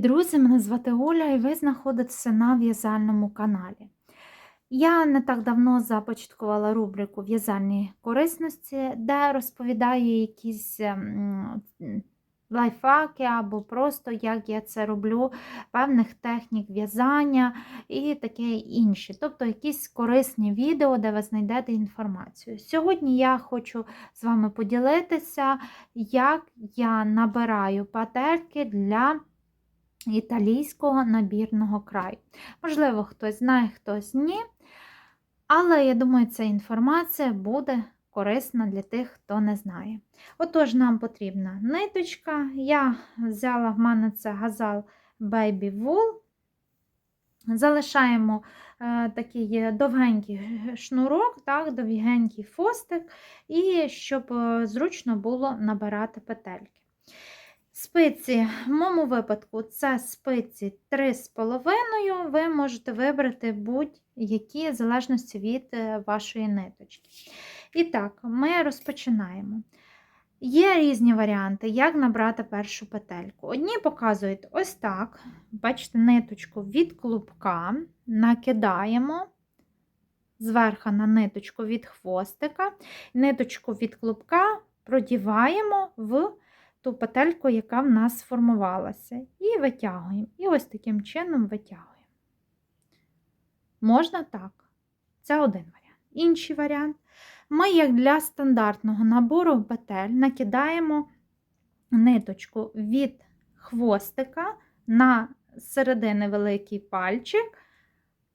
Друзі! Мене звати Оля, і ви знаходитеся на в'язальному каналі. Я не так давно започаткувала рубрику В'язальні корисності, де розповідаю якісь м, лайфхаки або просто як я це роблю, певних технік в'язання і таке інше. Тобто якісь корисні відео, де ви знайдете інформацію. Сьогодні я хочу з вами поділитися, як я набираю петельки для італійського набірного краю. Можливо, хтось знає, хтось ні. Але я думаю, ця інформація буде корисна для тих, хто не знає. Отож, нам потрібна ниточка. Я взяла в мене це газал Baby Wool. Залишаємо е, такий довгенький шнурок, так, довгенький фостик, і щоб е, зручно було набирати петельки. Спиці, в моєму випадку, це спиці 3,5, ви можете вибрати будь-які в залежності від е, вашої ниточки. І так, ми розпочинаємо. Є різні варіанти, як набрати першу петельку. Одні показують ось так. Бачите, ниточку від клубка накидаємо зверху на ниточку від хвостика, ниточку від клубка продіваємо в ту петельку, яка в нас сформувалася, і витягуємо. І ось таким чином витягуємо. Можна так. Це один варіант. Інший варіант. Ми, як для стандартного набору петель, накидаємо ниточку від хвостика на середини великий пальчик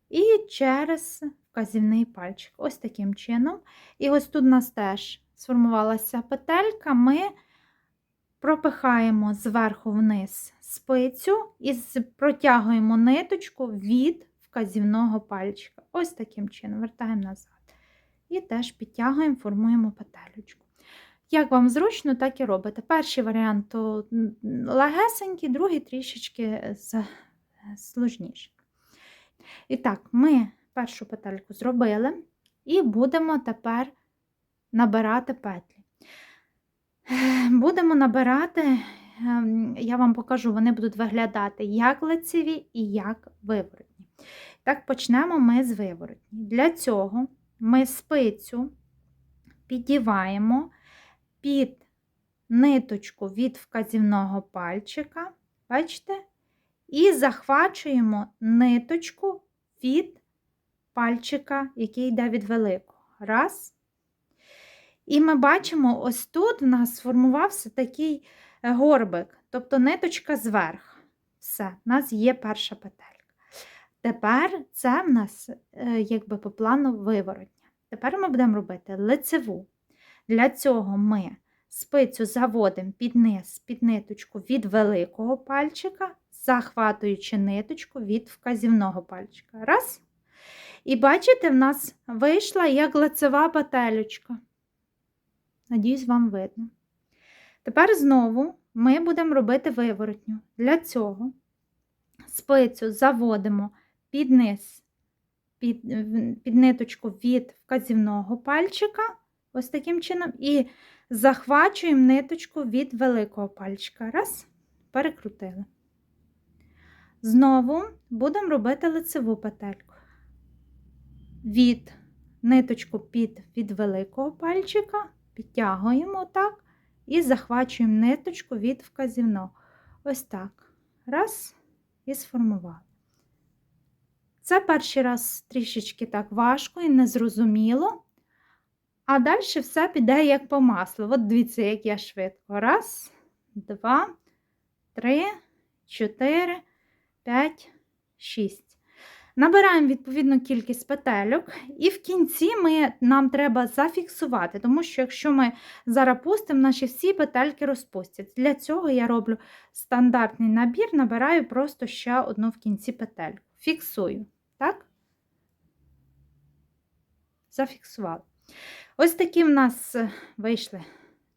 і через вказівний пальчик. Ось таким чином. І ось тут у нас теж сформувалася петелька. ми пропихаємо зверху вниз спицю і протягуємо ниточку від вказівного пальчика. Ось таким чином, вертаємо назад. І теж підтягуємо, формуємо петелечку. Як вам зручно, так і робите. Перший варіант то легесенький, другий трішечки сложніший. І так, ми першу петельку зробили, і будемо тепер набирати петлі. Будемо набирати, ем, я вам покажу, вони будуть виглядати як лицеві і як виворотні. Так, почнемо ми з виворотні. Для цього ми спицю підіваємо під ниточку від вказівного пальчика, бачите? І захвачуємо ниточку від пальчика, який йде від великого. Раз. І ми бачимо, ось тут в нас сформувався такий е, горбик, тобто ниточка зверху. Все, в нас є перша петелька. Тепер це в нас, е, якби по плану, виворотня. Тепер ми будемо робити лицеву. Для цього ми спицю заводимо під низ, під ниточку від великого пальчика, захватуючи ниточку від вказівного пальчика. Раз. І бачите, в нас вийшла як лицева петелечка. Надіюсь, вам видно. Тепер знову ми будемо робити виворотню. Для цього спицю заводимо під низ, під, під ниточку від вказівного пальчика, ось таким чином, і захвачуємо ниточку від великого пальчика. Раз, перекрутили. Знову будемо робити лицеву петельку. Від ниточку під від великого пальчика підтягуємо так і захвачуємо ниточку від вказівного. Ось так. Раз, і сформували. Це перший раз трішечки так важко і незрозуміло. А далі все піде як по маслу. От дивіться, як я швидко. Раз, два, три, чотири, п'ять, шість. Набираємо відповідну кількість петельок, і в кінці ми, нам треба зафіксувати, тому що якщо ми зараз пустимо, наші всі петельки розпустять. Для цього я роблю стандартний набір, набираю просто ще одну в кінці петельку. Фіксую. Так? Зафіксували. Ось такі в нас е, вийшли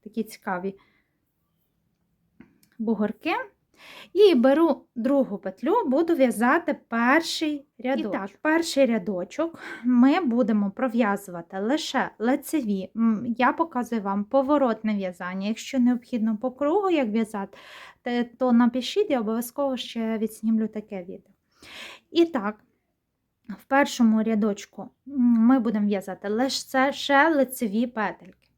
такі цікаві бугорки. І беру другу петлю, буду в'язати перший рядочок. І так, перший рядочок ми будемо пров'язувати лише лицеві. Я показую вам поворотне в'язання. Якщо необхідно по кругу, як в'язати, то напишіть, я обов'язково ще відснімлю таке відео. І так, в першому рядочку ми будемо в'язати лише лицеві петельки.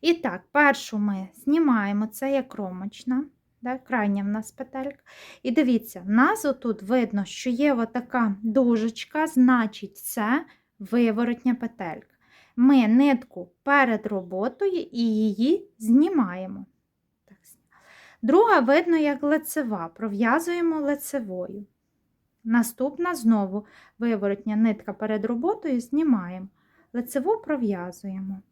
І так, першу ми знімаємо, це є кромочна, да, крайня в нас петелька. І дивіться, в нас отут видно, що є отака дужечка, значить, це виворотня петелька. Ми нитку перед роботою і її знімаємо. Так. Друга видно, як лицева, пров'язуємо лицевою. Наступна знову виворотня нитка перед роботою знімаємо. Лицеву пров'язуємо.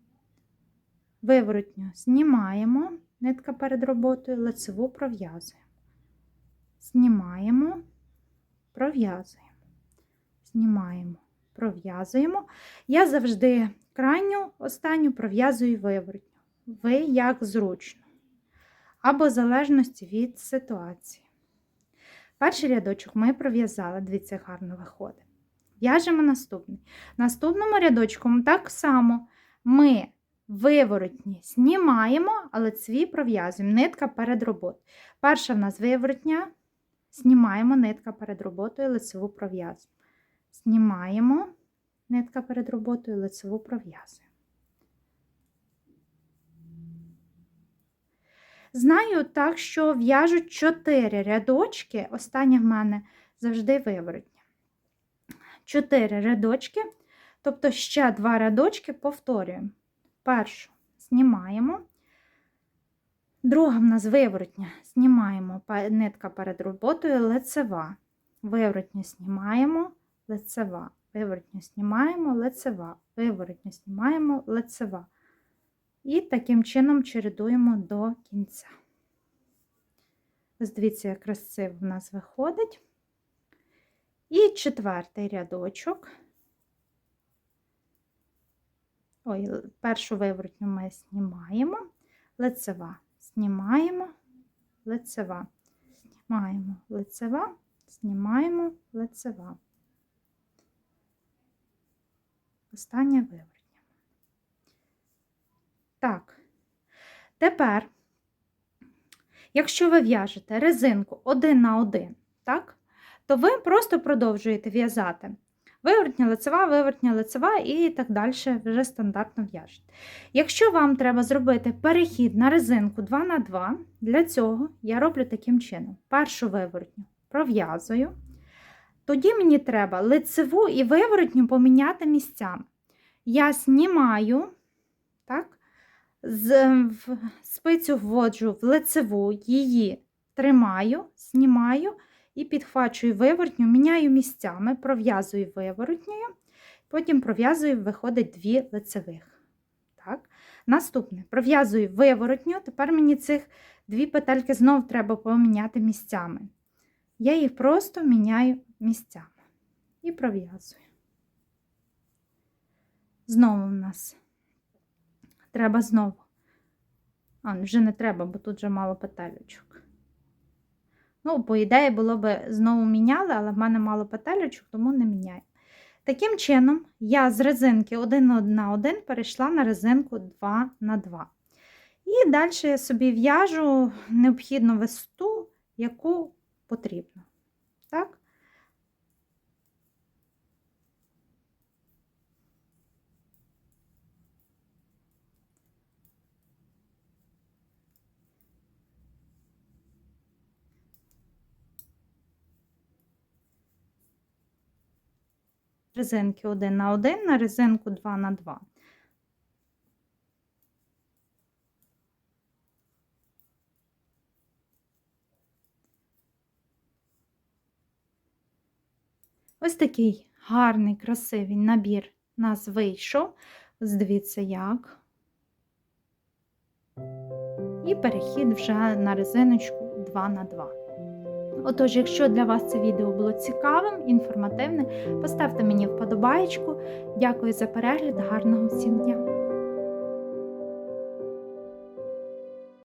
Виворотню знімаємо, нитка перед роботою, лицеву пров'язуємо. Знімаємо, пров'язуємо. Знімаємо, пров'язуємо. Я завжди крайню, останню пров'язую виворотню. Ви як зручно. Або в залежності від ситуації. Перший рядочок ми пров'язали, дивіться, гарно виходить. В'яжемо наступний. Наступному рядочку так само ми виворотні знімаємо, але цві пров'язуємо. Нитка перед роботою. Перша в нас виворотня, знімаємо нитка перед роботою, лицеву пров'язуємо. Знімаємо нитка перед роботою, лицеву пров'язуємо. Знаю так, що в'яжуть 4 рядочки, остання в мене завжди виворотня. 4 рядочки, тобто ще 2 рядочки повторюємо. Першу знімаємо, друга в нас виворотня, знімаємо нитка перед роботою, лицева. Виворотню знімаємо, лицева, виворотню знімаємо, лицева, виворотню знімаємо, лицева. І таким чином чередуємо до кінця. Дивіться, як красиво в нас виходить. І четвертий рядочок. Ой, першу виворотню ми знімаємо, лицева, знімаємо, лицева, знімаємо. Лицева, знімаємо. Лицева. Остання виворотня. Так, тепер, якщо ви в'яжете резинку один на один, так, то ви просто продовжуєте в'язати виворотня лицева, виворотня лицева і так далі вже стандартно в'яжете. Якщо вам треба зробити перехід на резинку 2 на 2 для цього я роблю таким чином: першу виворотню пров'язую, тоді мені треба лицеву і виворотню поміняти місцями. Я знімаю, так, з, в спицю вводжу в лицеву, її тримаю, знімаю і підхвачую виворотню, міняю місцями, пров'язую виворотньою, потім пров'язую, виходить дві лицевих. Так. Наступне пров'язую виворотню, тепер мені цих дві петельки знов треба поміняти місцями. Я їх просто міняю місцями і пров'язую. Знову в нас треба знову. А, вже не треба, бо тут вже мало петелечок. Ну, по ідеї, було б знову міняли, але в мене мало петелечок, тому не міняю. Таким чином, я з резинки 1 на 1 перейшла на резинку 2 на 2. І далі я собі в'яжу необхідну висоту, яку потрібно. Так? Резинки 1 на 1 на резинку 2 на 2. Ось такий гарний, красивий набір у нас вийшов. Ось Дивіться, як. І перехід вже на резиночку 2 на 2. Отож, якщо для вас це відео було цікавим, інформативним, поставте мені вподобаєчку. Дякую за перегляд, гарного всім дня!